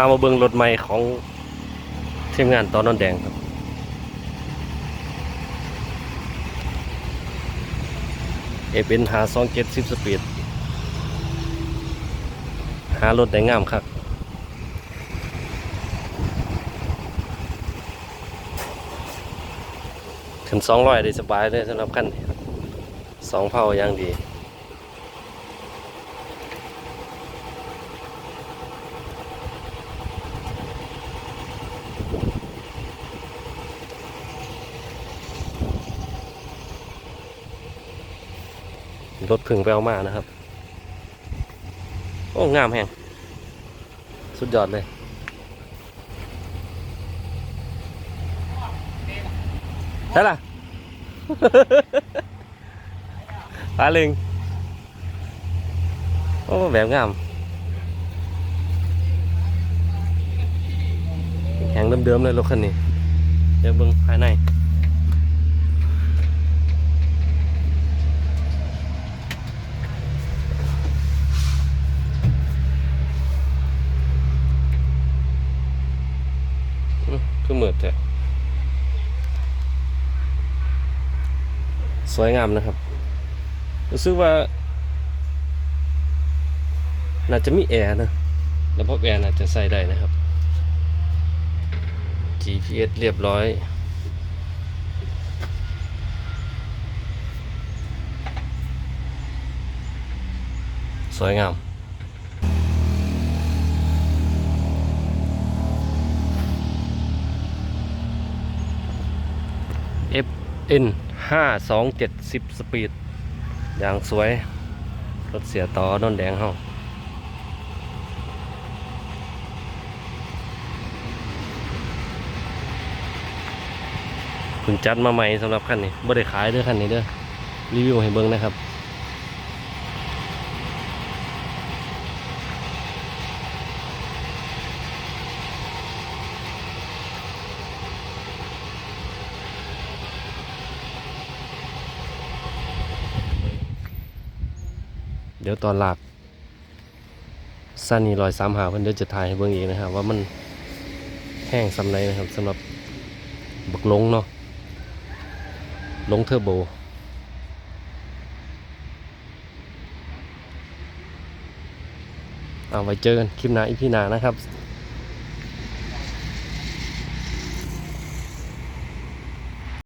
ามาเบิ่งรถใหม่ของทีมงานตอนนอนแดงครับ เอเป็นหาสองเจ็ดสิบสปีด หารถได้งามครับถึงสองร้อยได้สบายเลยสำหรับคันนี้สองเผาอย่างดี รถพึ่งไปเอามานะครับ โอ้ งามแฮงสุดยอดเลย ใช่ล่ะปลาลึง โอ้ แบบงาม แข็งเดิมๆเลยรถคันนี้ เดี๋ยวเบิ่งภายใน อื มคือเหมือดแท้สวยงามนะครับ รู้สึกว่า น่าจะมีแอร์นะระบบแอร์น่าจะใส่ได้นะครับ GPS เรียบร้อย สวยงาม FN ห้าสองเจ็ดสิบสปีดอย่างสวย รถเสียต่อนนแดงเฮาคุณจัดมาใหม่สำหรับคันนี้บ่ได้ขายเด้อคันนี้เด้อรีวิวให้เบิ่งนะครับ ดี๋ยวตอนหลักสั้นนี่ลอยสามหาเพื่อนเดี๋ยวจะถ่ายให้เบิ่งอีกนะครับว่ามันแห้งสำไรนะครับสำหรับบักลงเนาะลงเทอร์โบเอาไว้เจอกันคลิปหน้าอีพีหน้านะครับ